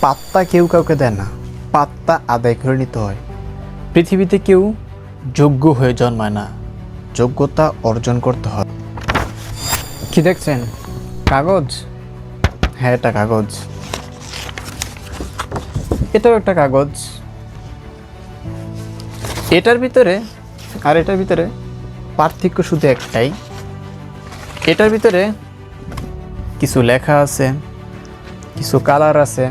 পাত্তা কেউ কাউকে দেয় না, পাত্তা আদায় করে নিতে হয়। পৃথিবীতে কেউ যোগ্য হয়ে জন্মায় না, যোগ্যতা অর্জন করতে হয়। কি দেখছেন? কাগজ? হ্যাঁ এটা কাগজ। এটাও একটা কাগজ। এটার ভিতরে, আর এটার ভিতরে পার্থক্য শুধু একটাই। এটার ভিতরে কিছু লেখা আছে, কিছু কালার আছে।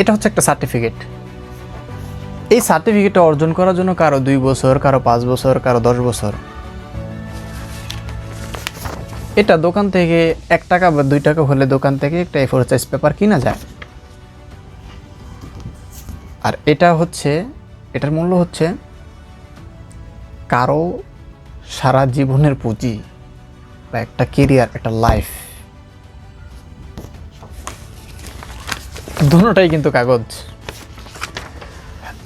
এটা হচ্ছে একটা সার্টিফিকেট এই সার্টিফিকেটটা অর্জন করার জন্য কারও দুই বছর, কারও পাঁচ বছর, কারও দশ বছর। এটা দোকান থেকে এক টাকা বা দুই টাকা হলে দোকান থেকে একটা এফোর সাইজ পেপার কিনা যায়। আর এটা হচ্ছে, এটার মূল্য হচ্ছে কারও সারা জীবনের পুঁজি বা একটা কেরিয়ার একটা লাইফ দুটোটাই কিন্তু কাগজ।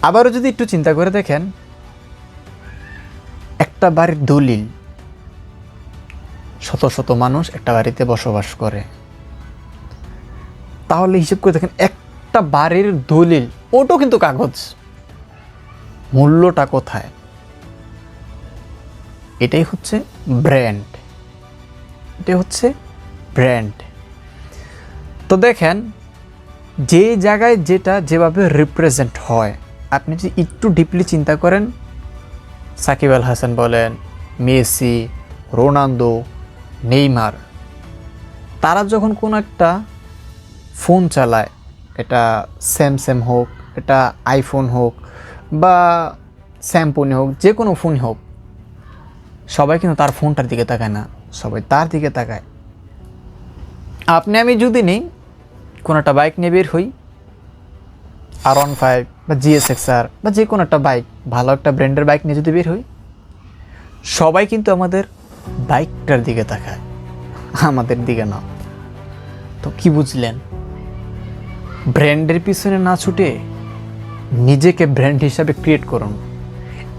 আবারও যদি একটু চিন্তা করে দেখেন, একটা বাড়ির দলিল, শত শত মানুষ একটা বাড়িতে বসবাস করে। তাহলে হিসেব করে দেখেন, একটা বাড়ির দলিল ওটাও কিন্তু কাগজ। মূল্যটা কোথায়? এটাই হচ্ছে ব্র্যান্ড এটাই হচ্ছে ব্র্যান্ড তো দেখেন যে জায়গায় যেটা যেভাবে রিপ্রেজেন্ট হয়, আপনি যদি একটু ডিপলি চিন্তা করেন, সাকিব আল হাসান বলেন, মেসি, রোনালদো, নেইমার, তারা যখন কোনো একটা ফোন চালায়, এটা স্যামসাং হোক, এটা আইফোন হোক, বা স্যাম্পনি হোক, যে কোনো ফোন হোক, সবাই কিন্তু তার ফোনটার দিকে তাকায় না, সবাই তার দিকে তাকায়। আপনি আমি যদি নিই কোনো একটা বাইক নিয়ে বের হই। আর ওয়ান ফাইভ বা জিএসএক্সআর বা যে কোনো একটা বাইক, ভালো একটা ব্র্যান্ডের বাইক নিয়ে যদি বের হই, সবাই কিন্তু আমাদের বাইকটার দিকে তাকায়, আমাদের দিকে না। তো কি বুঝলেন? ব্র্যান্ডের পিছনে না ছুটে নিজেকে ব্র্যান্ড হিসাবে ক্রিয়েট করুন।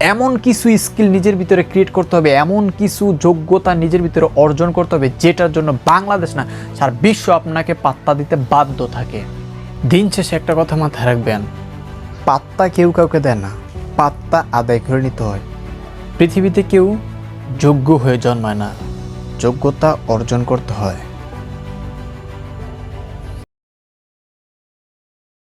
এমন কিছু স্কিল নিজের ভিতরে ক্রিয়েট করতে হবে, এমন কিছু যোগ্যতা নিজের ভিতরে অর্জন করতে হবে যেটার জন্য বাংলাদেশ না সারা বিশ্ব আপনাকে পাত্তা দিতে বাধ্য থাকে। দিন শেষে একটা কথা মাথায় রাখবেন, পাত্তা কেউ কাউকে দেয় না, পাত্তা আদায় করে নিতে হয়। পৃথিবীতে কেউ যোগ্য হয়ে জন্মায় না, যোগ্যতা অর্জন করতে হয়।